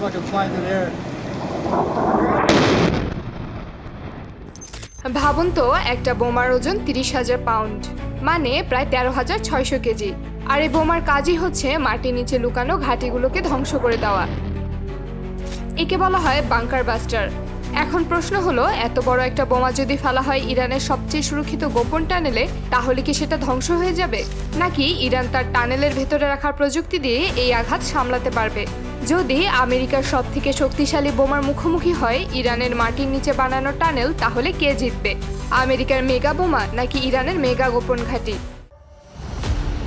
fucking flying through the air. ভাবুন তো, একটা বোমার ওজন তিরিশ হাজার পাউন্ড মানে প্রায় তেরো হাজার ছয়শো কেজি। আর এই বোমার কাজই হচ্ছে মাটির নিচে লুকানো ঘাঁটিগুলোকে ধ্বংস করে দেওয়া। একে বলা হয় বাংকার বাস্টার। এখন প্রশ্ন হলো, এত বড় একটা বোমা যদি ফেলা হয় ইরানের সবচেয়ে সুরক্ষিত গোপন টানেলে, তাহলে কি সেটা ধ্বংস হয়ে যাবে? নাকি ইরান তার টানেলের ভেতরে রাখার প্রযুক্তি দিয়ে এই আঘাত সামলাতে পারবে? যদি আমেরিকার সব থেকে শক্তিশালী বোমার মুখোমুখি হয় ইরানের মাটির নিচে বানানো টানেল, তাহলে কে জিতবে? আমেরিকার মেগা বোমা নাকি ইরানের মেগা গোপন ঘাঁটি?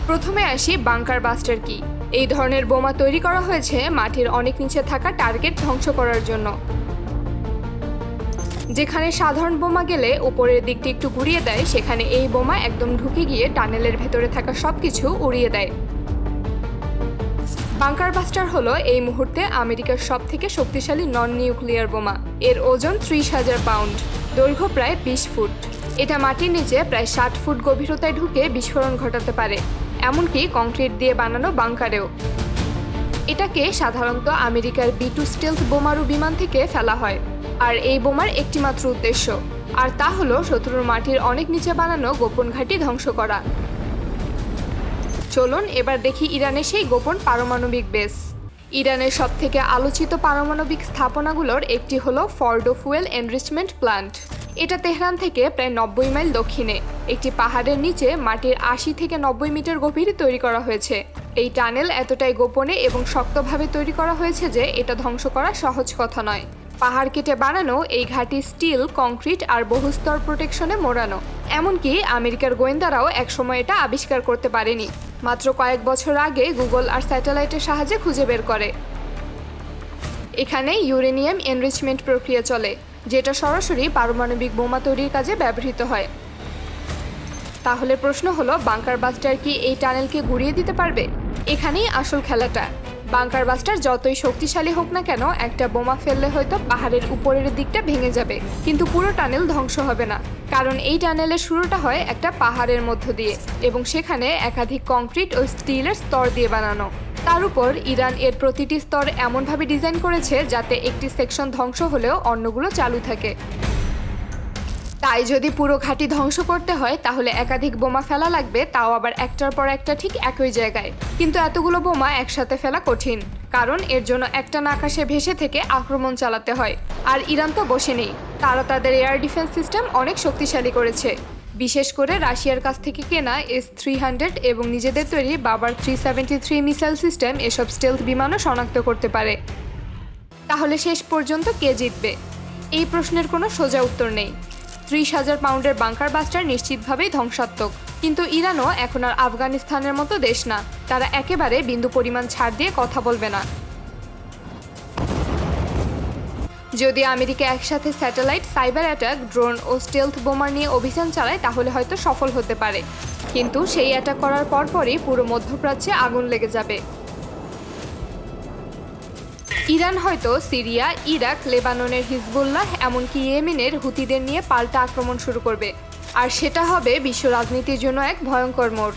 প্রথমে আসি বাংকার বাস্টার কি। এই ধরনের বোমা তৈরি করা হয়েছে মাটির অনেক নিচে থাকা টার্গেট ধ্বংস করার জন্য। যেখানে সাধারণ বোমা গেলে উপরের দিকটি একটু ঘুরিয়ে দেয়, সেখানে এই বোমা একদম ঢুকে গিয়ে টানেলের ভেতরে থাকা সবকিছু উড়িয়ে দেয়। বাংকার বাস্টার হলো এই মুহূর্তে আমেরিকার সব থেকে শক্তিশালী নন নিউক্লিয়ার বোমা। এর ওজন ত্রিশ হাজার পাউন্ড, দৈর্ঘ্য প্রায় বিশ ফুট। এটা মাটির নিচে প্রায় ষাট ফুট গভীরতায় ঢুকে বিস্ফোরণ ঘটাতে পারে, এমনকি কংক্রিট দিয়ে বানানো বাংকারেও। এটাকে সাধারণত আমেরিকার বি টু স্টেলথ বোমারু বিমান থেকে ফেলা হয়, আর এই বোমার একটিমাত্র উদ্দেশ্য। আর তা হলো শত্রুর মাটির অনেক নিচে বানানো গোপন ঘাঁটি ধ্বংস করা। চলুন, এবার দেখি ইরানের সেই গোপন পারমাণবিক বেস। ইরানের সবথেকে আলোচিত পারমাণবিক স্থাপনাগুলোর একটি হলো ফর্ডো ফুয়েল এনরিচমেন্ট প্ল্যান্ট। এটা তেহরান থেকে প্রায় নব্বই মাইল দক্ষিণে। একটি পাহাড়ের নিচে মাটির আশি থেকে নব্বই মিটার গভীরে তৈরি করা হয়েছে। এই টানেল এতটাই গোপনে এবং শক্তভাবে তৈরি করা হয়েছে যে এটা ধ্বংস করা সহজ কথা নয়। পাহাড় কেটে বানানো, এই ঘাঁটি স্টিল, কংক্রিট আর বহুস্তর প্রোটেকশনে মোড়ানো। এমনকি আমেরিকার গোয়েন্দারাও একসময় এটা আবিষ্কার করতে পারেনি। মাত্র কয়েক বছর আগে গুগল আর স্যাটেলাইটের সাহায্যে খুঁজে বের করে। এখানে ইউরেনিয়াম এনরিচমেন্ট প্রক্রিয়া চলে, যেটা সরাসরি পারমাণবিক বোমা তৈরির কাজে ব্যবহৃত হয়। তাহলে প্রশ্ন হলো, বাংকার বাস্টার কি এই টানেলকে গুড়িয়ে দিতে পারবে? এখানেই আসল খেলাটা। বাংকার বাস্টার যতই শক্তিশালী হোক না কেন, একটা বোমা ফেললে হয়তো পাহাড়ের উপরের দিকটা ভেঙে যাবে। কিন্তু পুরো টানেল ধ্বংস হবে না। কারণ এই টানেলের শুরুটা হয় একটা পাহাড়ের মধ্য দিয়ে এবং সেখানে একাধিক কংক্রিট ও স্টিলের স্তর দিয়ে বানানো। তার উপর ইরান এর প্রতিটি স্তর এমনভাবে ডিজাইন করেছে যাতে একটি সেকশন ধ্বংস হলেও অন্যগুলো চালু থাকে। তাই যদি পুরো ঘাঁটি ধ্বংস করতে হয়, তাহলে একাধিক বোমা ফেলা লাগবে, তাও আবার একটার পর একটা ঠিক একই জায়গায়। কিন্তু এতগুলো বোমা একসাথে ফেলা কঠিন, কারণ এর জন্য একটা আকাশে ভেসে থেকে আক্রমণ চালাতে হয়। আর ইরান তো বসে নেই তারা তাদের এয়ার ডিফেন্স সিস্টেম অনেক শক্তিশালী করেছে। বিশেষ করে রাশিয়ার কাছ থেকে কেনা এস থ্রি হান্ড্রেড এবং নিজেদের তৈরি Bavar three seventy three missile system এসব স্টেলথ বিমানও শনাক্ত করতে পারে। তাহলে শেষ পর্যন্ত কে জিতবে? এই প্রশ্নের কোনো সোজা উত্তর নেই। ত্রিশ হাজার পাউন্ডের বাংকার বাস্টার নিশ্চিতভাবেই ধ্বংসাত্মক। কিন্তু ইরানও এখন আর আফগানিস্তানের মতো দেশ না। তারা একেবারে বিন্দু পরিমাণ ছাড় দিয়ে কথা বলবে না। যদি আমেরিকা একসাথে স্যাটেলাইট সাইবার অ্যাটাক, ড্রোন ও স্টেলথ বোমার নিয়ে অভিযান চালায়, তাহলে হয়তো সফল হতে পারে। কিন্তু সেই অ্যাটাক করার পরপরই পুরো মধ্যপ্রাচ্যে আগুন লেগে যাবে। ইরান হয়তো সিরিয়া, ইরাক, লেবাননের হিজবুল্লাহ, এমনকি ইয়েমেনের হুতিদের নিয়ে পাল্টা আক্রমণ শুরু করবে। আর সেটা হবে বিশ্ব রাজনীতির জন্য এক ভয়ঙ্কর মোড়।